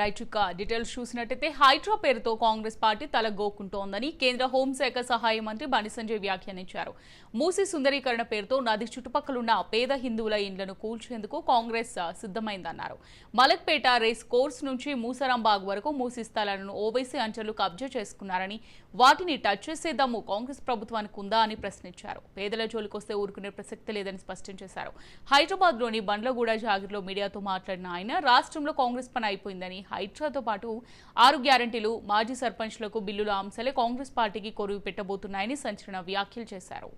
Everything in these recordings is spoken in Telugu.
రైట్ డీటెయిల్స్ చూసినట్టయితే హైడ్రా పేరుతో కాంగ్రెస్ పార్టీ తలగోకుంటోందని కేంద్ర హోంశాఖ సహాయ మంత్రి బండి సంజయ్ వ్యాఖ్యానించారు. మూసి సుందరీకరణ పేరుతో నది చుట్టుపక్కలున్న పేద హిందువుల ఇండ్లను కూల్చేందుకు కాంగ్రెస్ సిద్ధమైందన్నారు. మలక్పేట రేస్ కోర్స్ నుంచి మూసరాంబాగ్ వరకు మూసి స్థలాలను ఓవైసీ అంచర్లు కబ్జా చేసుకున్నారని వాటిని టచ్ చేసే దమ్ము కాంగ్రెస్ ప్రభుత్వానికి ఉందా అని ప్రశ్నించారు. పేదల జోలికొస్తే ఊరుకునే ప్రసక్తి లేదని స్పష్టం చేశారు. హైదరాబాద్లోని బండ్లగూడ జాగిర్లో మీడియాతో మాట్లాడిన ఆయన రాష్ట్రంలో కాంగ్రెస్ పని అయిపోయిందని హైడ్రాతో పాటు ఆరు గ్యారంటీలు మాజీ సర్పంచ్లకు బిల్లుల అంశాలే కాంగ్రెస్ పార్టీకి కొరువు పెట్టబోతున్నాయని సంచలన వ్యాఖ్యలు చేశారు.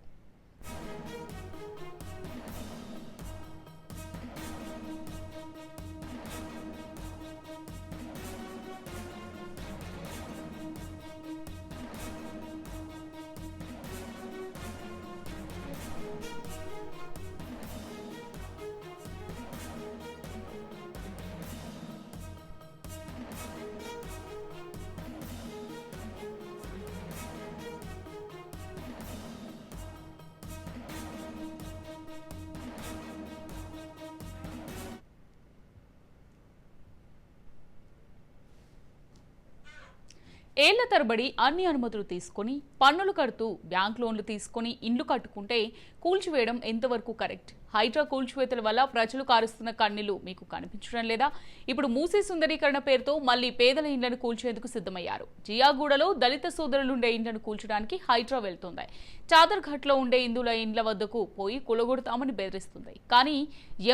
ఏళ్ళ తరబడి అన్ని అనుమతులు తీసుకొని పన్నులు కడుతూ బ్యాంక్ లోన్లు తీసుకొని ఇండ్లు కట్టుకుంటే కూల్చివేయడం ఎంతవరకు కరెక్ట్? హైడ్రా కూల్చివేతల వల్ల ప్రజలు కారుస్తున్న కన్నీళ్ళు మీకు కనిపించడం లేదా? ఇప్పుడు మూసీ సుందరీకరణ పేరుతో మళ్ళీ పేదల ఇండ్లను కూల్చేందుకు సిద్ధమయ్యారు. జియాగూడలో దళిత సోదరులుండే ఇండ్లను కూల్చడానికి హైడ్రా వెళ్తోంది. చాదర్ఘట్లో ఉండే ఇందుల ఇండ్ల వద్దకు పోయి కులగొడతామని బెదిరిస్తుంది. కానీ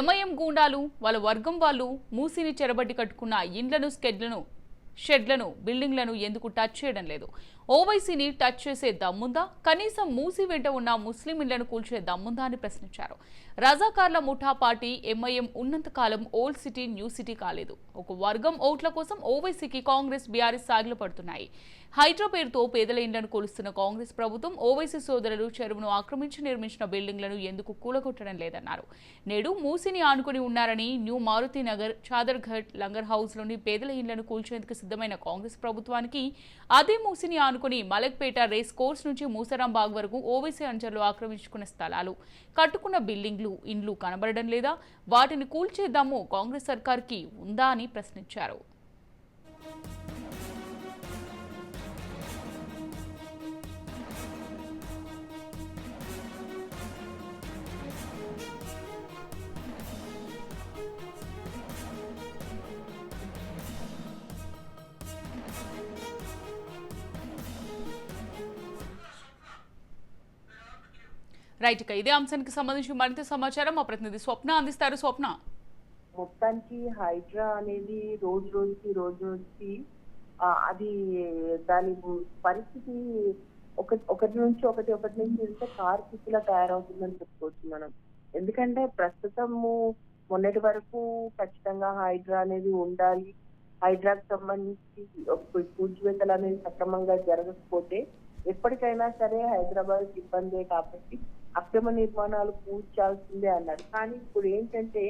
ఎంఐఎం గూండాలు వాళ్ళ వర్గం వాళ్ళు మూసీని చెరబట్టి కట్టుకున్న ఇండ్లను స్కెడ్లను షెడ్లను బిల్డింగ్లను ఎందుకు టచ్ చేయడం లేదు. ఓవైసీని టచ్ చేసే దమ్ముందా? కనీసం మూసి వెంట ఉన్న ముస్లిం ఇళ్ళను కూల్చే దమ్ముందా అని ప్రశ్నించారు. రజాకార్ల ముఠా పార్టీ ఎంఐఎం ఉన్నంతకాలం ఓల్డ్ సిటీ న్యూ సిటీ కాలేదు. ఒక వర్గం ఓట్ల కోసం ఓవైసీకి కాంగ్రెస్ బీఆర్ఎస్ సాగిలు పడుతున్నాయి. హైడ్రో పేరుతో పేదల ఇండ్లను కొలుస్తున్న కాంగ్రెస్ ప్రభుత్వం ఓవైసీ సోదరులు చెరువును ఆక్రమించి నిర్మించిన బిల్డింగ్లను ఎందుకు కూలగొట్టడం లేదన్నారు. నేడు మూసిని ఆనుకుని ఉన్నారని న్యూ మారుతి నగర్ చాదర్ఘట్ లంగర్ హౌస్లోని పేదల ఇండ్లను కూల్చేందుకు సిద్ధమైన కాంగ్రెస్ ప్రభుత్వానికి అదే మూసిని ఆనుకుని మలక్పేట రేస్ కోర్స్ నుంచి మూసరాంబాగ్ వరకు ఓవైసీ అంచర్లు ఆక్రమించుకున్న స్థలాలు. కట్టుకున్న బిల్డింగ్లు ఇండ్లు కనబడడం లేదా? వాటిని కూల్చేద్దాము కాంగ్రెస్ సర్కార్కి ఉందా అని ప్రశ్నించారు. రైట్ ఇక ఇదే అంశానికి సంబంధించి మరింత సమాచారం. మా ప్రతినిధి స్వప్న అందిస్తారు. స్వప్న. మొత్తానికి హైడ్రా అనేది రోజు రోజుకి రోజు రోజుకి అది దాని పరిస్థితి ఒక ఒకటి నుంచి ఒకటి ఒకటి నుంచి వెళ్తే కార్ కిక్కులా తయారవుతుందని చెప్పుకోవచ్చు మనం. ఎందుకంటే ప్రస్తుతము మొన్నటి వరకు ఖచ్చితంగా హైడ్రా అనేది ఉండాలి. హైడ్రాకి సంబంధించి ఒక కూల్చివేతలు అనేది సక్రమంగా జరగకపోతే ఎప్పటికైనా సరే హైదరాబాద్ ఇబ్బందే కాబట్టి అక్రమ నిర్మాణాలు కూల్చాల్సిందే అన్నారు కానీ ఇప్పుడు ఏంటంటే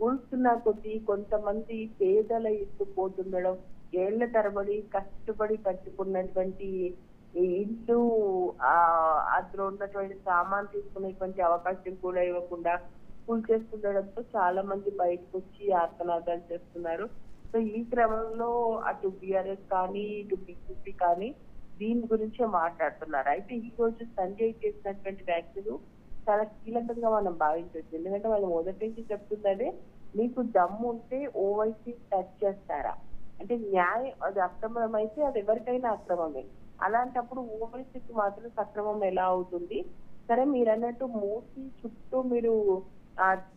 కూర్చున్న కొద్దీ కొంతమంది పేదల ఇల్లు పోతుండడం ఏళ్ళ తరబడి కష్టపడి కట్టుకున్నటువంటి ఈ ఇల్లు ఆ అందులో ఉన్నటువంటి సామాన్ తీసుకునేటువంటి అవకాశం కూడా ఇవ్వకుండా కూల్చేస్తుండడంతో చాలా మంది బయటకు వచ్చి ఆర్తనాదాలు చేస్తున్నారు. సో ఈ క్రమంలో అటు బిఆర్ఎస్ కానీ ఇటు బీజేపీ కానీ దీని గురించే మాట్లాడుతున్నారు. అయితే ఈ రోజు సంజయ్ చేసినటువంటి వ్యాఖ్యలు చాలా కీలకంగా మనం భావించవచ్చు. ఎందుకంటే వాళ్ళు మొదటి నుంచి చెప్తున్నదే మీకు దమ్ము ఉంటే ఓవైసీ టచ్ చేస్తారా? అంటే న్యాయం అది అక్రమం అయితే అది ఎవరికైనా అక్రమమే. అలాంటప్పుడు ఓవైసీకి మాత్రం సక్రమం ఎలా అవుతుంది? సరే మీరు అన్నట్టు మూసి చుట్టూ మీరు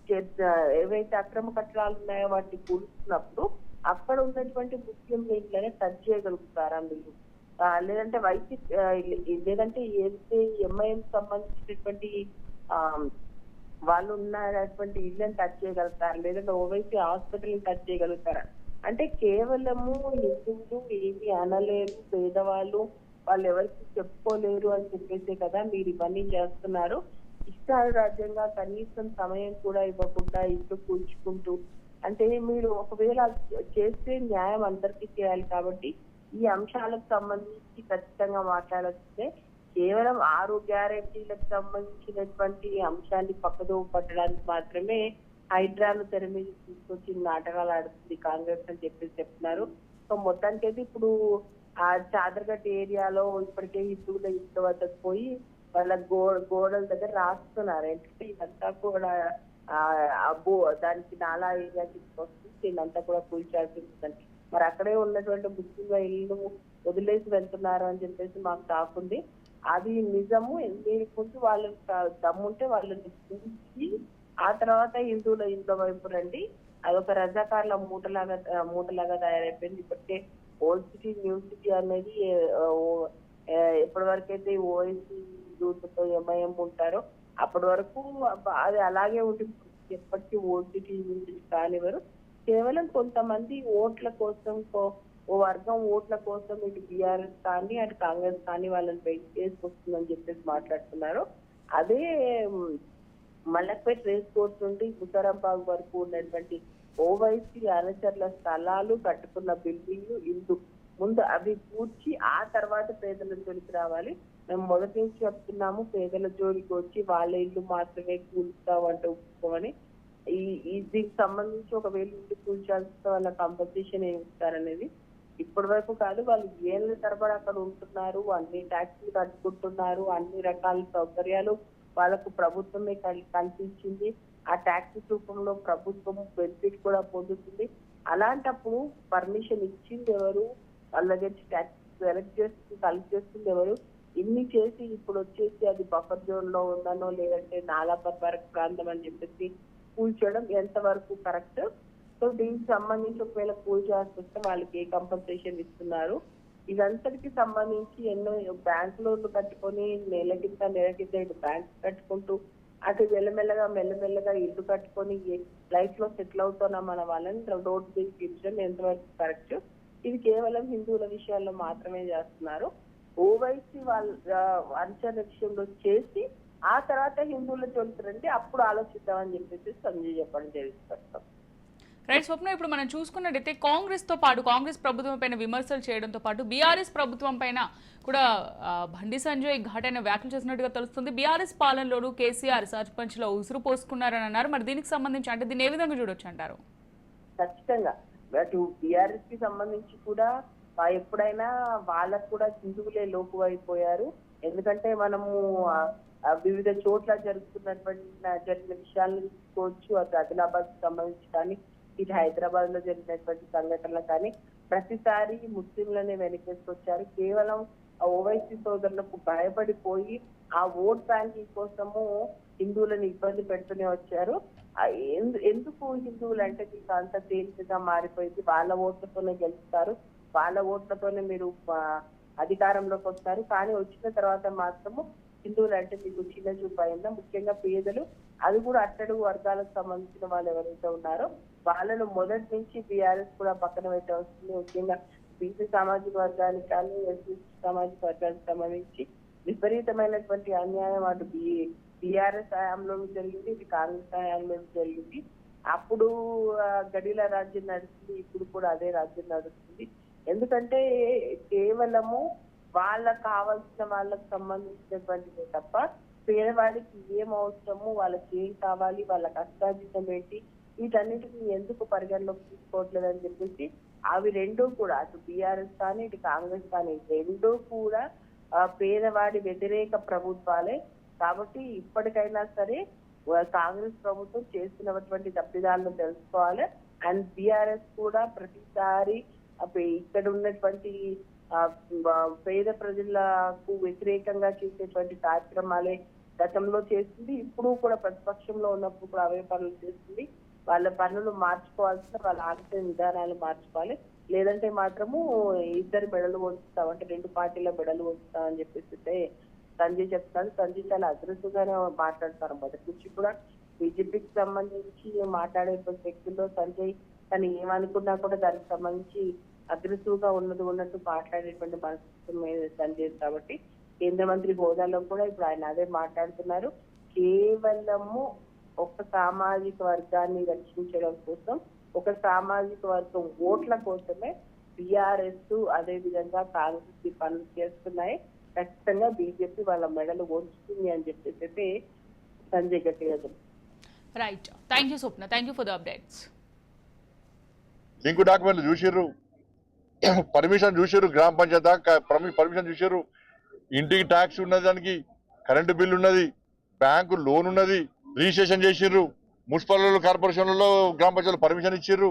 చే- ఏవైతే అక్రమ కట్టడాలు ఉన్నాయో వాటిని కూలుస్తున్నప్పుడు అక్కడ ఉన్నటువంటి ముస్లిం ఇంట్లోనే టచ్ చేయగలుగుతారా మీరు? లేదంటే వైసీపీ లేదంటే ఏదైతే ఎంఐఎం సంబంధించినటువంటి వాళ్ళు ఉన్నటువంటి ఇళ్ళని టచ్ చేయగలుగుతారా? లేదంటే ఓవైసీ హాస్పిటల్ని టచ్ చేయగలుగుతారా? అంటే కేవలము హిందువులు ఏమి అనలేరు పేదవాళ్ళు వాళ్ళు ఎవరికి చెప్పుకోలేరు అని చెప్పేసి కదా మీరు ఇవన్నీ చేస్తున్నారు. ఇష్టారాజ్యంగా కనీసం సమయం కూడా ఇవ్వకుండా ఇల్లు కూల్చుకుంటూ అంటే మీరు ఒకవేళ చేస్తే న్యాయం అందరికీ చేయాలి కాబట్టి ఈ అంశాలకు సంబంధించి ఖచ్చితంగా మాట్లాడొస్తే కేవలం ఆరు గ్యారెంటీలకు సంబంధించినటువంటి అంశాన్ని పక్కదో పట్టడానికి మాత్రమే హైడ్రాను తెర మీద తీసుకొచ్చి నాటకాలు ఆడుతుంది కాంగ్రెస్ అని చెప్పేసి చెప్తున్నారు. సో మొత్తానికైతే ఇప్పుడు ఆ చాదరగట్ ఏరియాలో ఇప్పటికే హిందువుల ఇంటి వద్దకు పోయి వాళ్ళ గో గోడల దగ్గర రాస్తున్నారు. ఎందుకంటే ఇదంతా కూడా ఆ దానికి నాలా ఏరియా తీసుకొస్తుంది. దీన్నంతా కూడా కూల్చాల్సి ఉంటుందంటే మరి అక్కడే ఉన్నటువంటి ముస్లింల ఇల్లు వదిలేసి వెళ్తున్నారు అని చెప్పేసి మాకు తాకుంది అది నిజము. దీనికి ముందు వాళ్ళు దమ్ముంటే వాళ్ళని పిలిచి ఆ తర్వాత హిందువుల ఇంట్లో వైపు రండి. అదొక రజాకార్ల మూటలాగా మూటలాగా తయారైపోయింది. ఇప్పటికే ఓల్డ్ సిటీ న్యూ సిటీ అనేది ఎప్పటి వరకు అయితే ఓఎస్సీ యూత్తో ఎంఐఎం ఉంటారో అప్పటి వరకు అది అలాగే ఉంటుంది ఎప్పటికీ ఓల్డ్ సిటీ న్యూ సిటీ కానివ్వరు. కేవలం కొంతమంది ఓట్ల కోసం కో- ఓ వర్గం ఓట్ల కోసం ఇటు బీఆర్ఎస్ కానీ అటు కాంగ్రెస్ కానీ వాళ్ళని వెయిట్ చేసుకొస్తుందని చెప్పేసి మాట్లాడుతున్నారు. అదే మల్లక్పేట రేస్ కోర్స్ నుండి ముసరంబాగ్ వరకు ఉన్నటువంటి ఓవైసీ అనుచరుల స్థలాలు కట్టుకున్న బిల్డింగ్ ఇల్లు ముందు అవి పూడ్చి ఆ తర్వాత పేదల జోలికి రావాలి. మేము మొదటి నుంచి చెప్తున్నాము పేదల జోలికి వచ్చి వాళ్ళ ఇల్లు మాత్రమే కూల్చుతామంటే ఒప్పుకోమని ఈ దీనికి సంబంధించి ఒకవేళ ఇల్లు కూల్చాల్సి వాళ్ళ కంపల్సేషన్ ఏమి ఇస్తారనేది ఇప్పటి వరకు కాదు. వాళ్ళు ఏళ్ళ తరబడి అక్కడ ఉంటున్నారు. అన్ని ట్యాక్సీలు కట్టుకుంటున్నారు. అన్ని రకాల సౌకర్యాలు వాళ్ళకు ప్రభుత్వమే కల్- కల్పించింది. ఆ ట్యాక్సీ రూపంలో ప్రభుత్వం బెనిఫిట్ కూడా పొందుతుంది. అలాంటప్పుడు పర్మిషన్ ఇచ్చింది ఎవరు? వాళ్ళ దగ్గర ట్యాక్సీ సెలెక్ట్ చేస్తుంది కలెక్ట్ చేస్తుంది ఎవరు? ఇన్ని చేసి ఇప్పుడు వచ్చేసి అది బఫర్ జోన్లో ఉందనో లేదంటే నాలాపర్ వరకు ప్రాంతం అని చెప్పేసి కూల్చడం ఎంతవరకు కరెక్ట్? సో దీనికి సంబంధించి ఒకవేళ కూల్ చేయాల్సి వస్తే వాళ్ళకి ఏ కంపన్సేషన్ ఇస్తున్నారు. ఇదంతటికి సంబంధించి ఎన్నో బ్యాంక్ లోన్లు కట్టుకొని నెల కింద నెల కింద ఇటు బ్యాంక్ కట్టుకుంటూ అటు మెల్లమెల్లగా మెల్లమెల్లగా ఇల్లు కట్టుకొని లైఫ్లో సెటిల్ అవుతున్న మన వాళ్ళని రోడ్ మీద తీర్చడం ఎంతవరకు కరెక్ట్? ఇది కేవలం హిందువుల విషయాల్లో మాత్రమే చేస్తున్నారు. ఓవైసీ వాళ్ళ అనుచరుల విషయంలో చేసి ఆ తర్వాత హిందువుల రండి అప్పుడు ఆలోచిద్దామని చెప్పేసి సంజయ్ చెప్పడం జరుగుతుంది రైట్ స్వప్న ఇప్పుడు మనం చూసుకున్నట్టయితే కాంగ్రెస్తో పాటు కాంగ్రెస్ ప్రభుత్వం పైన విమర్శలు చేయడంతో పాటు బీఆర్ఎస్ ప్రభుత్వం పైన కూడా బండి సంజయ్ ఘాటైన వ్యాఖ్యలు చేసినట్టుగా తెలుస్తుంది. బీఆర్ఎస్ పాలనలోనూ కేసీఆర్ సర్పంచ్లో ఉసురు పోసుకున్నారని అన్నారు. మరి దీనికి సంబంధించి అంటే దీన్ని ఏ విధంగా చూడొచ్చు అంటారు? ఖచ్చితంగా. అటు బీఆర్ఎస్కి సంబంధించి కూడా ఎప్పుడైనా వాళ్ళకు కూడా హిందువులే లోపు అయిపోయారు ఎందుకంటే మనము వివిధ చోట్ల జరుగుతున్నటువంటి జరిగిన విషయాలను తీసుకోవచ్చు. అది ఆదిలాబాద్ సంబంధించి కానీ ఇది హైదరాబాద్లో జరిగినటువంటి సంఘటనలు కానీ ప్రతిసారి ముస్లింలనే వెనకేసుకొచ్చారు. కేవలం ఓవైసీ సోదరులకు భయపడిపోయి ఆ ఓట్ బ్యాంకింగ్ కోసము హిందువులను ఇబ్బంది పెడుతూనే వచ్చారు. ఎందు- ఎందుకు హిందువులు అంటే మీకు అంత తేలికగా మారిపోయింది? వాళ్ళ ఓట్లతోనే గెలుస్తారు. వాళ్ళ ఓట్లతోనే మీరు అధికారంలోకి వస్తారు. కానీ వచ్చిన తర్వాత మాత్రము హిందువులు అంటే మీకు చిన్న చూపు అయిందా ముఖ్యంగా పేదలు అది కూడా అట్టడుగు వర్గాలకు సంబంధించిన వాళ్ళు ఎవరైతే ఉన్నారో వాళ్ళను మొదటి నుంచి బీఆర్ఎస్ కూడా పక్కన పెట్టవలసింది ముఖ్యంగా బీసీ సామాజిక వర్గానికి కానీ ఎస్సీ సామాజిక వర్గానికి సంబంధించి విపరీతమైనటువంటి అన్యాయం అటు బీఆర్ఎస్ హయాంలో జరిగింది ఇది కాంగ్రెస్ హయాంలో జరిగింది. అప్పుడు గడిల రాజ్యం నడుస్తుంది ఇప్పుడు కూడా అదే రాజ్యం నడుస్తుంది. ఎందుకంటే కేవలము వాళ్ళకు కావాల్సిన వాళ్ళకి సంబంధించినటువంటిదే తప్ప పేదవాడికి ఏం అవసరము వాళ్ళకి ఏం కావాలి వాళ్ళ కష్టాజితం ఏంటి వీటన్నిటిని ఎందుకు పరిగణలోకి తీసుకోవట్లేదు అని చెప్పేసి అవి రెండూ కూడా అటు బీఆర్ఎస్ కానీ ఇటు కాంగ్రెస్ కానీ రెండూ కూడా పేదవాడి వ్యతిరేక ప్రభుత్వాలే. కాబట్టి ఇప్పటికైనా సరే కాంగ్రెస్ ప్రభుత్వం చేస్తున్నటువంటి తప్పిదాలను తెలుసుకోవాలి. అండ్ బీఆర్ఎస్ కూడా ప్రతిసారి ఇక్కడ ఉన్నటువంటి పేద ప్రజలకు వ్యతిరేకంగా చేసేటువంటి కార్యక్రమాలే గతంలో చేస్తుంది. ఇప్పుడు కూడా ప్రతిపక్షంలో ఉన్నప్పుడు కూడా అవే పనులు చేస్తుంది. వాళ్ళ పనులు మార్చుకోవాల్సిన వాళ్ళ ఆలోచన విధానాలు మార్చుకోవాలి. లేదంటే మాత్రము ఇద్దరు మెడలు వంచుతాం. అంటే రెండు పార్టీల మెడలు వంచుతాం అని చెప్పేసి సంజయ్ చెప్తాను సంజయ్ చాలా అగ్రెసివ్ గానే మాట్లాడతారు మొదటి నుంచి కూడా. బీజేపీకి సంబంధించి మాట్లాడే వ్యక్తుల్లో సంజయ్ తను ఏమనుకున్నా కూడా దానికి సంబంధించి అగ్రెసివ్గా ఉన్నది ఉన్నట్టు మాట్లాడేటువంటి మనసు సంజయ్ కాబట్టి కేంద్ర మంత్రి హోదాలో కూడా ఇప్పుడు ఆయన అదే మాట్లాడుతున్నారు. కేవలము ఒక సామాజిక వర్గాన్ని రక్షించడం కోసం ఒక సామాజిక వర్గం ఓట్ల కోసమే బీఆర్ఎస్ అదే విధంగా కాంగ్రెస్ ఈ పనులు చేస్తున్నాయి. ఖచ్చితంగా బీజేపీ వాళ్ళ మెడలు వంచుతుంది అని చెప్పేసి అయితే సంజయ్ గట్టిగా చెప్తున్నారు. Right thank you Swapna thank you for the updates link డాక్యుమెంట్లు చూసిర్రు. పర్మిషన్ చూసారు గ్రామ పంచాయతీ పర్మిషన్ చూసారు ఇంటికి ట్యాక్స్ ఉన్నది దానికి కరెంటు బిల్ ఉన్నది బ్యాంకు లోన్ ఉన్నది రిజిస్ట్రేషన్ చేసిర్రు. మున్సిపల్ కార్పొరేషన్లలో గ్రామ పంచాయతీలో పర్మిషన్ ఇచ్చిర్రు.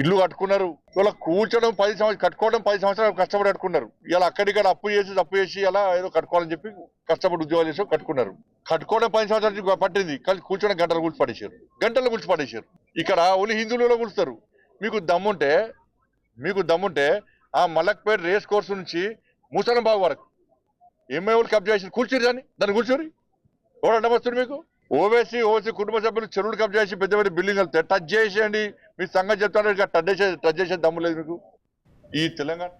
ఇల్లు కట్టుకున్నారు. ఇలా కూర్చోడం పది సంవత్సరాలు కట్టుకోవడం పది సంవత్సరాలు కష్టపడి కట్టుకున్నారు. ఇలా అక్కడిక్కడ అప్పు చేసి అప్పు చేసి అలా ఏదో కట్టుకోవాలని చెప్పి కష్టపడి ఉద్యోగాలు చేసి కట్టుకున్నారు. కట్టుకోవడం పది సంవత్సరాలు పట్టింది. కానీ కూర్చోడం గంటలు కూర్చి పడేసారు గంటలు కూర్చి పడేసారు ఇక్కడ ఓన్లీ హిందువులలో కూర్చుతారు మీకు దమ్ముంటే మీకు దమ్ముంటే ఆ మలక్పేట రేస్ కోర్స్ నుంచి ముసలంబాబు వరకు ఎంఐఓలు కబ్జా చేసి కూర్చుని దాన్ని? దాన్ని కూర్చోరి ఎవరు వస్తుంది మీకు? ఓవేసీ ఓసీ కుటుంబ సభ్యులు చెరువులు కబ్జా చేసి పెద్ద పెద్ద బిల్డింగ్ వెళ్తే టచ్ చేసేయండి. మీ సంగతి చెప్తాను టచ్ చేసే టచ్ చేసే దమ్ము లేదు మీకు. ఈ తెలంగాణ